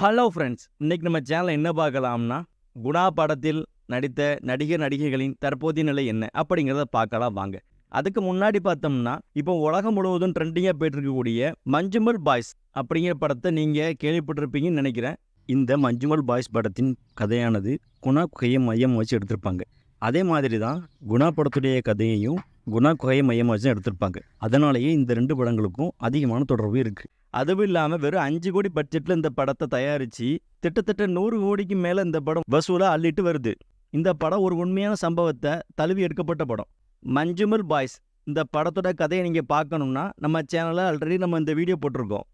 Hello friends இன்னைக்கு நம்ம சேனலில் என்ன பார்க்கலாம்னா குணா படத்தில் நடித்த நடிகர் நடிகைகளின் தற்போதைய நிலை என்ன அப்படிங்கிறத பார்க்கலாம் வாங்க. அதுக்கு முன்னாடி பார்த்தோம்னா இப்போ உலகம் முழுவதும் ட்ரெண்டிங்காக போயிட்டு இருக்கக்கூடிய மஞ்சுமல் பாய்ஸ் அப்படிங்கிற படத்தை நீங்கள் கேள்விப்பட்டிருப்பீங்கன்னு நினைக்கிறேன். இந்த மஞ்சுமல் பாய்ஸ் படத்தின் கதையானது குணா குகையை மையம் வச்சு எடுத்திருப்பாங்க. அதே மாதிரி தான் குணா படத்துடைய கதையையும் குணா குகையை மையம் வச்சு எடுத்திருப்பாங்க. அதனாலேயே இந்த ரெண்டு படங்களுக்கும் அதிகமான தொடர்பு இருக்குது அதுவும் இல்லாமல் வெறும் அஞ்சு கோடி பட்ஜெட்டில் இந்த படத்தை தயாரித்து கிட்டத்தட்ட நூறு கோடிக்கு மேலே இந்த படம் வசூலாக அள்ளிட்டு வருது. இந்த படம் ஒரு உண்மையான சம்பவத்தை தழுவி எடுக்கப்பட்ட படம். மஞ்சுமல் பாய்ஸ் இந்த படத்தோட கதையை நீங்கள் பார்க்கணுன்னா நம்ம சேனலில் ஆல்ரெடி நம்ம இந்த வீடியோ போட்டிருக்கோம்.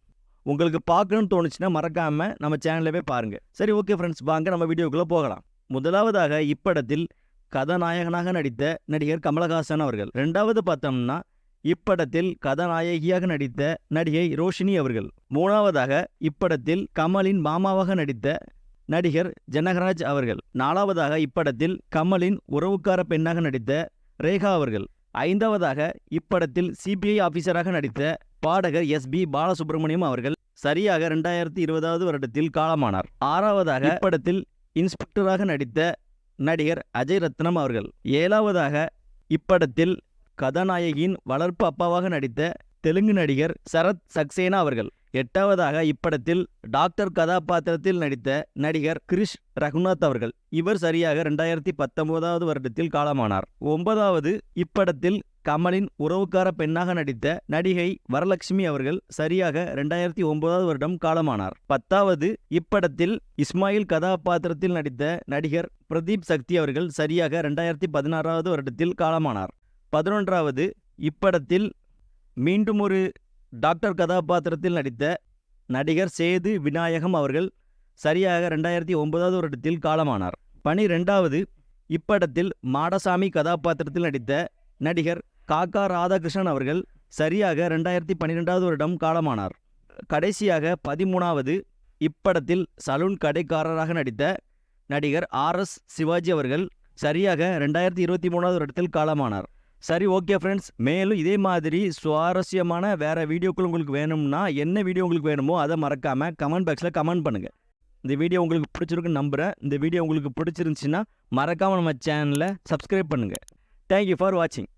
உங்களுக்கு பார்க்கணும்னு தோணுச்சுன்னா மறக்காமல் நம்ம சேனலவே பாருங்கள் சரி ஓகே ஃப்ரெண்ட்ஸ் வாங்க நம்ம வீடியோக்குள்ளே போகலாம். முதலாவதாக இப்படத்தில் கதாநாயகனாக நடித்த நடிகர் கமலஹாசன் அவர்கள். ரெண்டாவது பார்த்தோம்னா இப்படத்தில் கதாநாயகியாக நடித்த நடிகை ரோஷினி அவர்கள். மூணாவதாக இப்படத்தில் கமலின் மாமாவாக நடித்த நடிகர் ஜனகராஜ் அவர்கள். நாலாவதாக இப்படத்தில் கமலின் உறவுக்கார பெண்ணாக நடித்த ரேகா அவர்கள். ஐந்தாவதாக இப்படத்தில் சிபிஐ ஆபீசராக நடித்த பாடகர் எஸ் பி பாலசுப்ரமணியம் அவர்கள் சரியாக ரெண்டாயிரத்தி இருபதாவது வருடத்தில் காலமானார். ஆறாவதாக இப்படத்தில் இன்ஸ்பெக்டராக நடித்த நடிகர் அஜய் ரத்னம் அவர்கள். ஏழாவதாக இப்படத்தில் கதாநாயகியின் வளர்ப்பு அப்பாவாக நடித்த தெலுங்கு நடிகர் சரத் சக்சேனா அவர்கள். எட்டாவதாக இப்படத்தில் டாக்டர் கதாபாத்திரத்தில் நடித்த நடிகர் கிரிஷ் ரகுநாத் அவர்கள். இவர் சரியாக ரெண்டாயிரத்தி பத்தொன்பதாவது வருடத்தில் காலமானார். ஒன்பதாவது இப்படத்தில் கமலின் உறவுக்கார பெண்ணாக நடித்த நடிகை வரலட்சுமி அவர்கள் சரியாக ரெண்டாயிரத்தி ஒன்பதாவது வருடம் காலமானார். பத்தாவது இப்படத்தில் இஸ்மாயில் கதாபாத்திரத்தில் நடித்த நடிகர் பிரதீப் சக்தி அவர்கள் சரியாக ரெண்டாயிரத்தி பதினாறாவது வருடத்தில் காலமானார். பதினொன்றாவது இப்படத்தில் மீண்டும் ஒரு டாக்டர் கதாபாத்திரத்தில் நடித்த நடிகர் சேது விநாயகம் அவர்கள் சரியாக ரெண்டாயிரத்தி ஒன்பதாவது வருடத்தில் காலமானார். பனிரெண்டாவது இப்படத்தில் மாடசாமி கதாபாத்திரத்தில் நடித்த நடிகர் காக்கா ராதாகிருஷ்ணன் அவர்கள் சரியாக ரெண்டாயிரத்தி பன்னிரெண்டாவது வருடம் காலமானார். கடைசியாக பதிமூணாவது இப்படத்தில் சலூன் கடைக்காரராக நடித்த நடிகர் ஆர் எஸ் சிவாஜி அவர்கள் சரியாக ரெண்டாயிரத்தி இருபத்தி மூணாவது வருடத்தில் காலமானார். சரி ஓகே ஃப்ரெண்ட்ஸ் மேலும் இதே மாதிரி சுவாரஸ்யமான வேற வீடியோக்கள் உங்களுக்கு வேணும்னா என்ன வீடியோ உங்களுக்கு வேணுமோ அதை மறக்காம கமெண்ட் பாக்ஸில் கமெண்ட் பண்ணுங்க. இந்த வீடியோ உங்களுக்கு பிடிச்சிருக்குன்னு நம்புகிறேன் இந்த வீடியோ உங்களுக்கு பிடிச்சிருந்துச்சின்னா மறக்காம நம்ம சேனலை சப்ஸ்கிரைப் பண்ணுங்க. தேங்க்யூ ஃபார் வாட்சிங்